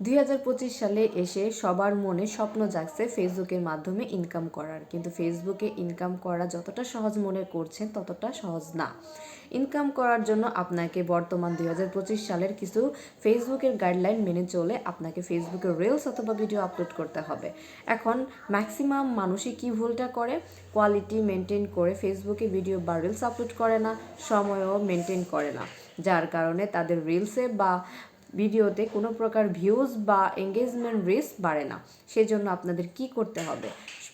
দুই হাজার পঁচিশ সালে এসে সবার মনে স্বপ্ন জাগছে ফেসবুকের মাধ্যমে ইনকাম করার। কিন্তু ফেসবুকে ইনকাম করা যতটা সহজ মনে করছেন, ততটা সহজ না। ইনকাম করার জন্য আপনাকে বর্তমান দুই হাজার পঁচিশ সালের কিছু ফেসবুকের গাইডলাইন মেনে চলে আপনাকে ফেসবুকে রিলস অথবা ভিডিও আপলোড করতে হবে। এখন ম্যাক্সিমাম মানুষই কি ভুলটা করে? কোয়ালিটি মেনটেন করে ফেসবুকে ভিডিও বা রিলস আপলোড করে না, সময়ও মেনটেন করে না। যার কারণে তাদের রিলসে বা ভিডিওতে কোনো প্রকার ভিউজ বা এঙ্গেজমেন্ট রিস্ক বাড়ে না। সেজন্য আপনাদের কি করতে হবে?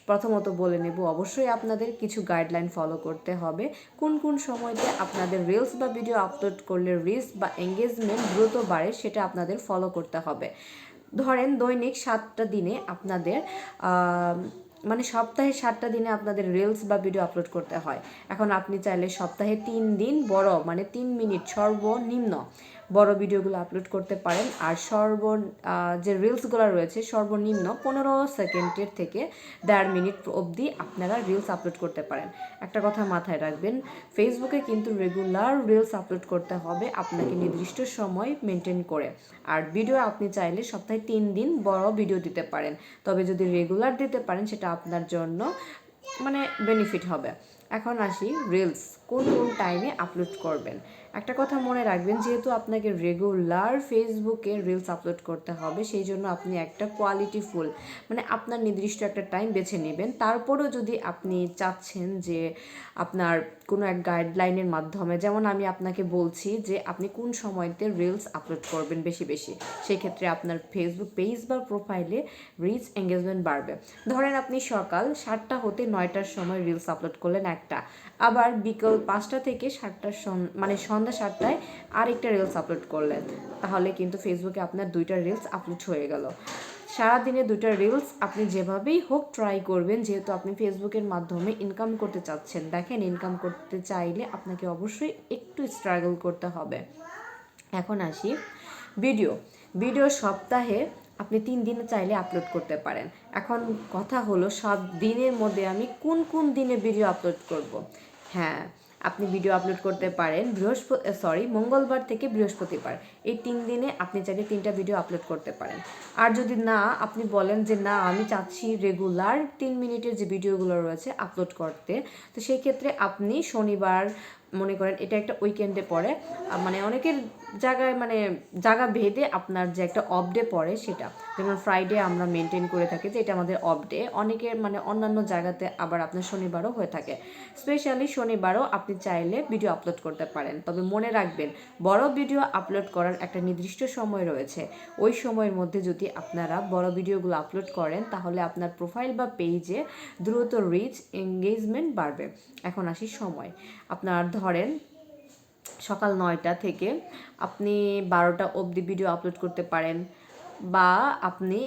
প্রথমত বলে নেব, অবশ্যই আপনাদের কিছু গাইডলাইন ফলো করতে হবে। কোন কোন সময়তে আপনাদের রিলস বা ভিডিও আপলোড করলে রিস্ক বা এঙ্গেজমেন্ট দ্রুত বাড়ে সেটা আপনাদের ফলো করতে হবে। ধরেন দৈনিক সাতটা দিনে আপনাদের মানে সপ্তাহে সাতটা দিনে আপনাদের রিলস বা ভিডিও আপলোড করতে হয়। এখন আপনি চাইলে সপ্তাহে তিন দিন বড় মানে তিন মিনিট সর্বনিম্ন। বড় ভিডিওগুলো আপলোড করতে পারেন। আর সর্ব যে রিলসগুলো রয়েছে, সর্বনিম্ন পনেরো সেকেন্ডের থেকে দেড় মিনিট অবধি আপনারা রিলস আপলোড করতে পারেন। একটা কথা মাথায় রাখবেন ফেসবুকে কিন্তু রেগুলার রিলস আপলোড করতে হবে আপনাকে নির্দিষ্ট সময় মেনটেন করে। আর ভিডিও আপনি চাইলে সপ্তাহে তিন দিন বড় ভিডিও দিতে পারেন। তবে যদি রেগুলার দিতে পারেন, সেটা আপনার জন্য মানে বেনিফিট হবে। এখন আসি রিলস কোন কোন টাইমে আপলোড করবেন? একটা কথা মনে রাখবেন, যেহেতু আপনাকে রেগুলার ফেসবুকে রিলস আপলোড করতে হবে, সেই জন্য আপনি একটা কোয়ালিটি ফুল মানে আপনার নির্দিষ্ট একটা টাইম বেছে নেবেন। তারপরেও যদি আপনি চাচ্ছেন যে আপনার কোনো এক গাইডলাইনের মাধ্যমে, যেমন আমি আপনাকে বলছি যে আপনি কোন সময়তে রিলস আপলোড করবেন বেশি বেশি সেই ক্ষেত্রে আপনার ফেসবুক পেজ বা প্রোফাইলে রিচ এঙ্গেজমেন্ট বাড়বে। ধরেন আপনি সকাল সাতটা হতে নয়টার সময় রিলস আপলোড করলেন একটা। আবার বিকেল পাঁচটা থেকে সাতটার মানে সন্ধ্যা সাতটায় আরেকটা রিলস আপলোড করলেন। তাহলে কিন্তু ফেসবুকে আপনার দুইটা রিলস আপলোড হয়ে গেল। সারাদিনে দুইটা রিলস আপনি যেভাবেই হোক ট্রাই করবেন, যেহেতু আপনি ফেসবুকের মাধ্যমে ইনকাম করতে চাচ্ছেন। দেখেন ইনকাম করতে চাইলে আপনাকে অবশ্যই একটু স্ট্রাগল করতে হবে। এখন আসি ভিডিও ভিডিও সপ্তাহে আপনি তিন দিনে চাইলে আপলোড করতে পারেন। এখন কথা হলো, সব দিনের মধ্যে আমি কোন কোন দিনে ভিডিও আপলোড করব? হ্যাঁ আপনি ভিডিও আপলোড করতে পারেন বৃহস্পতি সরি মঙ্গলবার থেকে বৃহস্পতিবার। এই তিন দিনে আপনি চাইলে তিনটা ভিডিও আপলোড করতে পারেন। আর যদি না, আপনি বলেন যে, না, আমি চাচ্ছি রেগুলার তিন মিনিটের যে ভিডিওগুলো রয়েছে আপলোড করতে, তো সেই ক্ষেত্রে আপনি শনিবার মনে করেন এটা একটা উইকেন্ডে পড়ে। মানে অনেকের জায়গায় মানে জায়গা ভেদে আপনার যে একটা অফ ডে পড়ে সেটা। যেমন ফ্রাইডে আমরা মেনটেন করে থাকি যে এটা আমাদের অফ ডে অনেকের মানে অন্যান্য জায়গাতে আবার আপনার শনিবারও হয়ে থাকে। স্পেশালি শনিবারও আপনি চাইলে ভিডিও আপলোড করতে পারেন। তবে মনে রাখবেন, বড় ভিডিও আপলোড করার একটা নির্দিষ্ট সময় রয়েছে। ওই সময়ের মধ্যে যদি আপনারা বড় ভিডিওগুলো আপলোড করেন, তাহলে আপনার প্রোফাইল বা পেজে দ্রুত রিচ এঙ্গেজমেন্ট বাড়বে। এখন আসি সময়। আপনার ধরেন সকাল নয়টা থেকে আপনি বারোটা অবধি ভিডিও আপলোড করতে পারেন বা আপনি